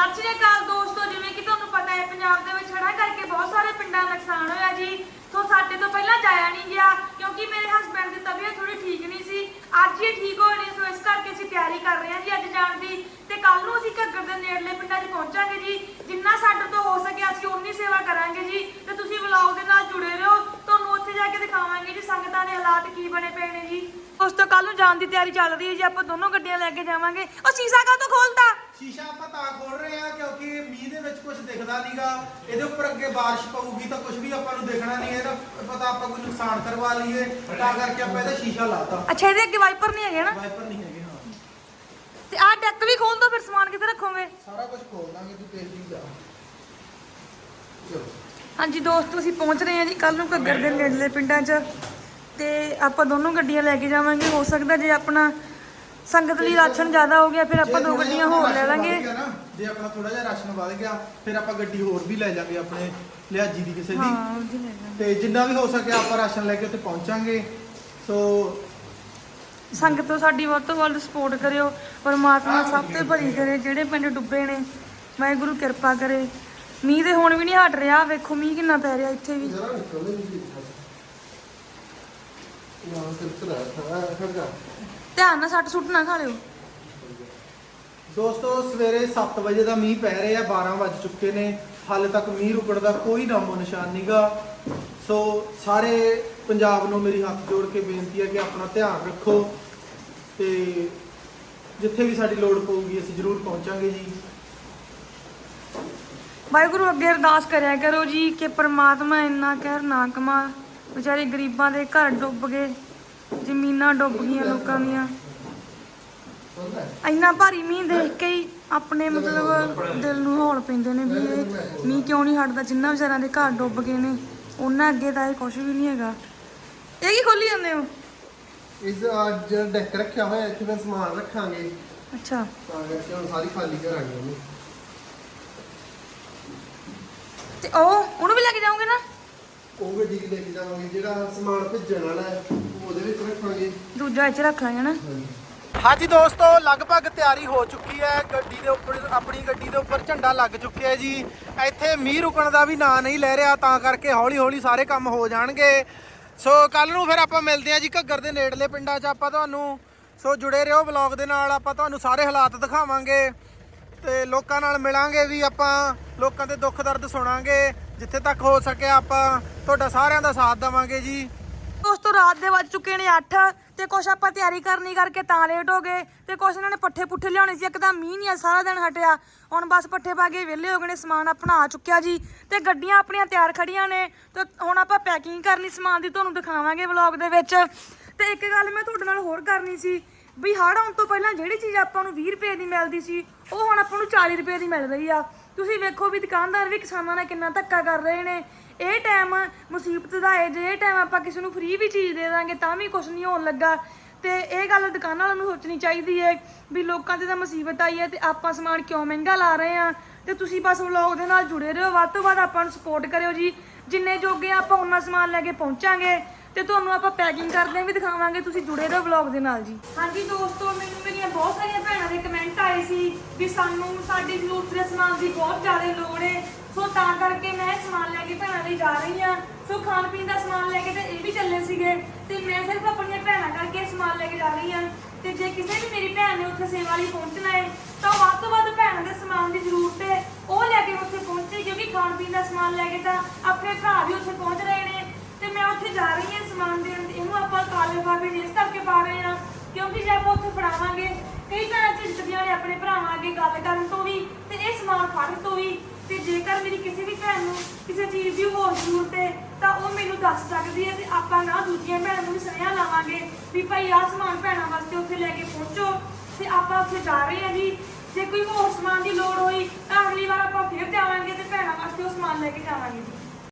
ਸਤਿ ਸ਼੍ਰੀ ਅਕਾਲ ਦੋਸਤੋ, ਜਿਵੇਂ ਕਿ ਤੁਹਾਨੂੰ ਪਤਾ ਹੈ, ਪੰਜਾਬ ਦੇ ਵਿੱਚ ਹੜ੍ਹਾਂ ਕਰਕੇ ਬਹੁਤ ਸਾਰੇ ਪਿੰਡਾਂ ਦਾ ਨੁਕਸਾਨ ਹੋਇਆ ਜੀ। ਤੋਂ ਸਾਡੇ ਤੋਂ ਪਹਿਲਾਂ ਜਾਇਆ ਨਹੀਂ ਗਿਆ, ਕਿਉਂਕਿ ਮੇਰੇ ਹਸਬੰਡ ਦੀ ਤਬੀਅਤ ਥੋੜੀ ਠੀਕ ਨਹੀਂ ਸੀ। ਅੱਜ ਹੀ ਠੀਕ ਹੋਏ ਸੋ ਇਸ ਕਰਕੇ ਅਸੀਂ ਤਿਆਰੀ ਕਰ ਰਹੇ ਹਾਂ ਜੀ ਅੱਜ ਜਾਣ ਦੀ। ਤੇ ਕੱਲ ਨੂੰ ਅਸੀਂ ਘੱਗਰ ਦੇ ਨੇੜਲੇ ਪਿੰਡਾਂ 'ਚ ਪਹੁੰਚਾਂਗੇ ਜੀ। ਜਿੰਨਾ ਸਾਡੇ ਤੋਂ ਹੋ ਸਕਿਆ, ਅਸੀਂ ਉਨੀ ਸੇਵਾ ਕਰਾਂਗੇ ਜੀ। ਤੇ ਤੁਸੀਂ ਵਲੌਗ ਦੇ ਨਾਲ ਜੁੜੇ ਰਹੋ। ਤੁਹਾਨੂੰ ਉੱਥੇ ਜਾ ਕੇ ਦਿਖਾਵਾਂਗੇ ਜੀ ਸੰਗਤਾਂ ਦੇ ਹਾਲਾਤ ਕੀ ਬਣੇ ਪਏ ਨੇ ਜੀ। ਉਸ ਤੋਂ ਕੱਲ ਨੂੰ ਜਾਣ ਦੀ ਤਿਆਰੀ ਚੱਲ ਰਹੀ ਹੈ ਜੀ। ਆਪਾਂ ਦੋਨੋਂ ਗੱਡੀਆਂ ਲੈ ਕੇ ਜਾਵਾਂਗੇ। ਉਹ ਸੀਸਾ ਕਾ ਤੋਂ ਖੋਲਦਾ ਸ਼ੀਸ਼ਾ ਆਪਾਂ ਤਾਂ ਖੋਲ ਰਹੇ ਆ ਕਿਉਂਕਿ ਮੀਂਹ ਦੇ ਵਿੱਚ ਕੁਝ ਦਿਖਦਾ ਨਹੀਂਗਾ ਇਹਦੇ ਉੱਪਰ ਅੱਗੇ ਬਾਰਿਸ਼ ਪਊਗੀ ਤਾਂ ਕੁਝ ਵੀ ਆਪਾਂ ਨੂੰ ਦੇਖਣਾ ਨਹੀਂ ਇਹਦਾ ਪਤਾ ਆਪਾਂ ਕੋਈ ਨੁਕਸਾਨ ਕਰਵਾ ਲਈਏ। ਤਾਂ ਕਰਕੇ ਆਪਾਂ ਇਹਦਾ ਸ਼ੀਸ਼ਾ ਲਾਤਾ। ਅੱਛਾ ਇਹਦੇ ਅੱਗੇ ਵਾਈਪਰ ਨਹੀਂ ਹੈਗੇ ਨਾ? ਵਾਈਪਰ ਨਹੀਂ ਹੈਗੇ ਹਾਂ। ਤੇ ਆਹ ਡੈਕ ਵੀ ਖੋਲ ਦੋ ਫਿਰ ਸਮਾਨ ਕਿੱਥੇ ਰੱਖੋਗੇ? ਸਾਰਾ ਕੁਝ ਖੋਲ ਦਾਂਗੇ ਤੂੰ ਵੀ ਜਾ। ਚਲੋ। ਹਾਂਜੀ ਦੋਸਤੋ ਅਸੀਂ ਪਹੁੰਚ ਰਹੇ ਹਾਂ ਜੀ ਕੱਲ ਨੂੰ ਘੱਗਰ ਦੇ ਨੇੜਲੇ ਪਿੰਡਾਂ 'ਚ। ਤੇ ਆਪਾਂ ਦੋਨੋਂ ਗੱਡੀਆਂ ਲੈ ਕੇ ਜਾਵਾਂਗੇ। ਹੋ ਸਕਦਾ ਜੇ ਆਪਣਾ ਸੰਗਤ ਲਈ ਰਾਸ਼ਨ ਜ਼ਿਆਦਾ ਹੋ ਗਿਆ ਫਿਰ ਆਪਾਂ ਦੋ ਗੱਡੀਆਂ ਹੋਰ ਲੈ ਲਾਂਗੇ। ਜੇ ਆਪਣਾ ਥੋੜਾ ਜਿਹਾ ਰਾਸ਼ਨ ਵੱਧ ਗਿਆ ਫਿਰ ਆਪਾਂ ਗੱਡੀ ਹੋਰ ਵੀ ਲੈ ਜਾਾਂਗੇ ਆਪਣੇ ਲਿਆਜੀ ਦੀ ਕਿਸੇ ਦੀ। ਤੇ ਜਿੰਨਾ ਵੀ ਹੋ ਸਕਿਆ ਆਪਾਂ ਰਾਸ਼ਨ ਲੈ ਕੇ ਉੱਥੇ ਪਹੁੰਚਾਂਗੇ। ਸੋ ਸੰਗਤ ਤੋਂ ਸਾਡੀ ਵੱਧ ਤੋਂ ਵੱਧ ਸਪੋਰਟ ਕਰਿਓ ਪਰਮਾਤਮਾ ਸਭ ਤੇ ਭਲੀ ਕਰੇ ਜਿਹੜੇ ਪਿੰਡ ਡੁੱਬੇ ਨੇ ਵਾਹਿਗੁਰੂ ਕਿਰਪਾ ਕਰੇ। ਮੀਂਹ ਤੇ ਹੁਣ ਵੀ ਨਹੀਂ ਹਟ ਰਿਹਾ ਵੇਖੋ ਮੀਂਹ ਕਿੰਨਾ ਪੈ ਰਿਹਾ ਇੱਥੇ ਵੀ। ਜਰਾ ਨਿਕਲਦੇ ਨਹੀਂ ਧਿਆਨ ਨਾਲ ਸੱਟ ਸੁੱਟ ਨਾ ਖਾ ਲਿਓ। ਦੋਸਤੋ ਸਵੇਰੇ 7 ਵਜੇ ਦਾ ਮੀਂਹ ਪੈ ਰਿਹਾ 12 ਵੱਜ ਚੁੱਕੇ ਨੇ। ਹਾਲੇ ਤੱਕ ਮੀਂਹ ਰੁਕਣ ਦਾ ਕੋਈ ਨਾਮੋ ਨਿਸ਼ਾਨ ਨਹੀਂਗਾ ਸੋ ਸਾਰੇ ਪੰਜਾਬ ਨੂੰ ਮੇਰੀ ਹੱਥ ਜੋੜ ਕੇ ਬੇਨਤੀ ਹੈ ਕਿ ਆਪਣਾ ਧਿਆਨ ਰੱਖੋ ਤੇ ਜਿੱਥੇ ਵੀ ਸਾਡੀ ਲੋੜ ਪਊਗੀ ਅਸੀਂ ਜ਼ਰੂਰ ਪਹੁੰਚਾਂਗੇ ਜੀ। ਵਾਹਿਗੁਰੂ ਅੱਗੇ ਅਰਦਾਸ ਕਰਿਆ ਕਰੋ ਜੀ ਕਿ ਪ੍ਰਮਾਤਮਾ ਇੰਨਾ ਕਹਿਰ ਨਾ ਕਮਾ। ਵਿਚਾਰੇ ਗਰੀਬਾਂ ਦੇ ਘਰ ਡੁੱਬ ਗਏ। ਜ਼ਮੀਨਾਂ ਡੁੱਬ ਗਈਆਂ ਲੋਕਾਂ ਦੀਆਂ। ਇੰਨਾ ਭਾਰੀ ਮੀਂਹ ਦੇਖ ਕੇ ਹੀ ਆਪਣੇ ਮਤਲਬ ਦਿਲ ਨੂੰ ਹੌਲ ਪੈਂਦੇ ਨੇ ਵੀ ਇਹ ਮੀਂਹ ਕਿਉਂ ਨਹੀਂ ਹਟਦਾ? ਜਿੰਨਾ ਵਿਚਾਰਿਆਂ ਦੇ ਘਰ ਡੁੱਬ ਗਏ ਨੇ ਉਹਨਾਂ ਅੱਗੇ ਤਾਂ ਇਹ ਕੁਝ ਵੀ ਨਹੀਂ ਹੈਗਾ। ਇਹ ਕੀ ਖੋਲੀ ਜਾਂਦੇ ਹੋ? ਇਸ ਅੱਜ ਡੈਕ ਰੱਖਿਆ ਹੋਇਆ ਇੱਥੇ ਮੈਂ ਸਮਾਨ ਰੱਖਾਂਗੇ। ਅੱਛਾ। ਤਾਂ ਕਰਕੇ ਹੁਣ ਸਾਰੀ ਖਾਲੀ ਕਰਾਂਗੇ ਉਹਨੂੰ। ਤੇ ਉਹ ਉਹਨੂੰ ਵੀ ਲੈ ਕੇ ਜਾਓਗੇ ਨਾ? ਉਹ ਗੱਡੀ ਲੈ ਕੇ ਜਾਵਾਂਗੇ ਜਿਹੜਾ ਸਮਾਨ ਭੇਜਣ ਵਾਲਾ ਹੈ। ਉਹਦੇ ਵਿੱਚ ਰੱਖਾਂਗੇ। ਦੂਜਾ ਇੱਥੇ ਰੱਖ ਲਾਂਗੇ ਨਾ। ਹਾਂਜੀ। ਦੋਸਤੋ ਲਗਭਗ ਤਿਆਰੀ ਹੋ ਚੁੱਕੀ ਹੈ। ਗੱਡੀ ਦੇ ਉੱਪਰ ਆਪਣੀ ਗੱਡੀ ਦੇ ਉੱਪਰ ਝੰਡਾ ਲੱਗ ਚੁੱਕਿਆ ਜੀ। ਇੱਥੇ ਮੀਂਹ ਰੁਕਣ ਦਾ ਵੀ ਨਾਂ ਨਹੀਂ ਲੈ ਰਿਹਾ ਤਾਂ ਕਰਕੇ ਹੌਲੀ ਹੌਲੀ ਸਾਰੇ ਕੰਮ ਹੋ ਜਾਣਗੇ। ਸੋ ਕੱਲ ਨੂੰ ਫਿਰ ਆਪਾਂ ਮਿਲਦੇ ਹਾਂ ਜੀ ਘੱਗਰ ਦੇ ਨੇੜਲੇ ਪਿੰਡਾਂ 'ਚ ਆਪਾਂ ਤੁਹਾਨੂੰ। ਸੋ ਜੁੜੇ ਰਹੋ ਵਲੌਗ ਦੇ ਨਾਲ ਆਪਾਂ ਤੁਹਾਨੂੰ ਸਾਰੇ ਹਾਲਾਤ ਦਿਖਾਵਾਂਗੇ। ਤੇ ਲੋਕਾਂ ਨਾਲ ਮਿਲਾਂਗੇ ਵੀ ਆਪਾਂ ਲੋਕਾਂ ਦੇ ਦੁੱਖ ਦਰਦ ਸੁਣਾਂਗੇ। ਜਿੱਥੇ ਤੱਕ ਹੋ ਸਕਿਆ ਆਪਾਂ ਤੁਹਾਡਾ ਸਾਰਿਆਂ ਦਾ ਸਾਥ ਦੇਵਾਂਗੇ ਜੀ। ਦੋਸਤੋ, ਰਾਤ ਦੇ ਵੱਜ ਚੁੱਕੇ ਨੇ 8 ਤੇ ਕੁਛ ਆਪਾਂ ਤਿਆਰੀ ਕਰਨੀ ਕਰਕੇ ਤਾਂ ਲੇਟ ਹੋ ਗਏ ਤੇ ਕੁਛ ਇਹਨਾਂ ਨੇ ਪੱਠੇ ਪੁੱਠੇ ਲਿਆਉਣੇ ਸੀ, ਇੱਕਦਮ ਮੀਂਹ ਨਹੀਂ ਆ, ਸਾਰਾ ਦਿਨ ਹਟਿਆ। ਹੁਣ ਬਸ ਪੱਠੇ ਪਾ ਕੇ ਵਿਹਲੇ ਹੋ ਗਏ ਨੇ, ਸਮਾਨ ਆਪਣਾ ਆ ਚੁੱਕਿਆ ਜੀ ਤੇ ਗੱਡੀਆਂ ਆਪਣੀਆਂ ਤਿਆਰ ਖੜੀਆਂ ਨੇ। ਤੇ ਹੁਣ ਆਪਾਂ ਪੈਕਿੰਗ ਕਰਨੀ ਸਮਾਨ ਦੀ, ਤੁਹਾਨੂੰ ਦਿਖਾਵਾਂਗੇ ਵਲੌਗ ਦੇ ਵਿੱਚ। ਤੇ ਇੱਕ ਗੱਲ ਮੈਂ ਤੁਹਾਡੇ ਨਾਲ ਹੋਰ ਕਰਨੀ ਸੀ, ਵੀ ਹੜ੍ਹ ਆਉਣ ਤੋਂ ਪਹਿਲਾਂ ਜਿਹੜੀ ਚੀਜ਼ ਆਪਾਂ ਨੂੰ 20 ਰੁਪਏ ਦੀ ਮਿਲਦੀ ਸੀ, ਉਹ ਹੁਣ ਆਪਾਂ ਨੂੰ 40 ਰੁਪਏ ਦੀ ਮਿਲ ਰਹੀ ਆ। ਤੁਸੀਂ ਵੇਖੋ ਵੀ ਦੁਕਾਨਦਾਰ ਵੀ ਕਿਸਾਨਾਂ ਨਾਲ ਕਿੰਨਾ ਧੱਕਾ ਕਰ ਰਹੇ ਨੇ। ਇਹ ਟਾਈਮ ਮੁਸੀਬਤ ਦਾ ਹੈ, ਜੇ ਇਹ ਟਾਈਮ ਆਪਾਂ ਕਿਸੇ ਨੂੰ ਫ੍ਰੀ ਵੀ ਚੀਜ਼ ਦੇ ਦਾਂਗੇ ਤਾਂ ਵੀ ਕੁਝ ਨਹੀਂ ਹੋਣ ਲੱਗਾ। ਤੇ ਇਹ ਗੱਲ ਦੁਕਾਨਾਂ ਵਾਲਿਆਂ ਨੂੰ ਸੋਚਣੀ ਚਾਹੀਦੀ ਹੈ ਵੀ ਲੋਕਾਂ ਤੇ ਤਾਂ ਮੁਸੀਬਤ ਆਈ ਹੈ ਤੇ ਆਪਾਂ ਸਮਾਨ ਕਿਉਂ ਮਹਿੰਗਾ ਲਾ ਰਹੇ ਆ ਤੇ ਤੁਸੀਂ ਬਸ ਵਲੌਗ ਦੇ ਨਾਲ ਜੁੜੇ ਰਹੋ, ਵੱਧ ਤੋਂ ਵੱਧ ਆਪਾਂ ਨੂੰ ਸਪੋਰਟ ਕਰਿਓ ਜੀ। ਜਿੰਨੇ ਜੋਗੇ ਆਪਾਂ ਉਹਨਾਂ ਸਮਾਨ ਲੈ ਕੇ ਪਹੁੰਚਾਂਗੇ। ਤੇ ਤੁਹਾਨੂੰ ਆਪਾਂ ਪੈਕਿੰਗ ਕਰਦੇ ਵੀ ਦਿਖਾਵਾਂਗੇ, ਤੁਸੀਂ ਜੁੜੇ ਰਹੋ ਵਲੌਗ ਦੇ ਨਾਲ ਜੀ। ਹਾਂਜੀ ਦੋਸਤੋ, ਮੈਨੂੰ ਮੇਰੀਆਂ ਬਹੁਤ ਸਾਰੀਆਂ ਭੈਣਾਂ ਦੇ ਕਮੈਂਟ ਵੀ ਸਾਨੂੰ ਸਾਡੀ ਜ਼ਰੂਰਤ ਦੇ ਸਮਾਨ ਦੀ ਬਹੁਤ ਜ਼ਿਆਦਾ ਲੋੜ ਹੈ ਸੋ ਤਾਂ ਕਰਕੇ ਮੈਂ ਸਮਾਨ ਲੈ ਕੇ ਭੈਣਾਂ ਲਈ ਜਾ ਰਹੀ ਹਾਂ। ਸੋ ਖਾਣ ਪੀਣ ਦਾ ਸਮਾਨ ਲੈ ਕੇ ਤੇ ਇਹ ਵੀ ਚੱਲੇ ਸੀਗੇ। ਤੇ ਮੈਂ ਸਿਰਫ ਆਪਣੀਆਂ ਭੈਣਾਂ ਕਰਕੇ ਸਮਾਨ ਲੈ ਕੇ ਜਾ ਰਹੀ ਹਾਂ। ਤੇ ਜੇ ਕਿਸੇ ਵੀ ਮੇਰੀ ਭੈਣ ਨੇ ਉੱਥੇ ਸੇਵਾ ਲਈ ਪਹੁੰਚਣਾ ਹੈ ਤਾਂ ਵੱਧ ਤੋਂ ਵੱਧ ਭੈਣਾਂ ਦੇ ਸਮਾਨ ਦੀ ਜ਼ਰੂਰਤ ਹੈ ਉਹ ਲੈ ਕੇ ਉੱਥੇ ਪਹੁੰਚੇ, ਕਿਉਂਕਿ ਖਾਣ ਪੀਣ ਦਾ ਸਮਾਨ ਲੈ ਕੇ ਤਾਂ ਆਪਣੇ ਭਰਾ ਵੀ ਉੱਥੇ ਪਹੁੰਚ ਰਹੇ ਨੇ। ਤੇ ਮੈਂ ਉੱਥੇ ਜਾ ਰਹੀ ਹਾਂ ਸਮਾਨ ਦੇਣ ਇਹਨੂੰ ਆਪਾਂ ਕਾਲੇ ਬਾਬੇ ਇਸ ਕਰਕੇ ਪਾ ਰਹੇ ਹਾਂ। ਕਿਉਂਕਿ ਜੇ ਆਪਾਂ ਉੱਥੇ ਫੜਾਵਾਂਗੇ, ਕਈ ਤਰ੍ਹਾਂ ਝਿਜਕਦੀਆਂ ਨੇ ਆਪਣੇ ਭਰਾਵਾਂ ਅੱਗੇ ਗੱਲ ਕਰਨ ਤੋਂ ਵੀ ਤੇ ਇਹ ਸਮਾਨ ਫੜਨ ਤੋਂ ਵੀ, ਤੇ ਜੇਕਰ ਮੇਰੀ ਕਿਸੇ ਵੀ ਭੈਣ ਨੂੰ ਕਿਸੇ ਚੀਜ਼ ਦੀ ਹੋਰ ਜ਼ਰੂਰਤ ਹੈ, ਤਾਂ ਉਹ ਮੈਨੂੰ ਦੱਸ ਸਕਦੀ ਹੈ ਤੇ ਆਪਾਂ ਨਾ ਦੂਜੀਆਂ ਭੈਣਾਂ ਨੂੰ ਵੀ ਸੁਨੇਹਾ ਲਾਵਾਂਗੇ ਵੀ ਭਾਈ ਆਹ ਸਮਾਨ ਭੈਣਾਂ ਵਾਸਤੇ ਉੱਥੇ ਲੈ ਕੇ ਪਹੁੰਚੋ ਤੇ ਆਪਾਂ ਉੱਥੇ ਜਾ ਰਹੇ ਹਾਂ ਜੀ। ਜੇ ਕੋਈ ਹੋਰ ਸਮਾਨ ਦੀ ਲੋੜ ਹੋਈ, ਤਾਂ ਅਗਲੀ ਵਾਰ ਆਪਾਂ ਫਿਰ ਜਾਵਾਂਗੇ ਤੇ ਭੈਣਾਂ ਵਾਸਤੇ ਉਹ ਸਮਾਨ ਲੈ ਕੇ ਜਾਵਾਂਗੇ ਜੀ।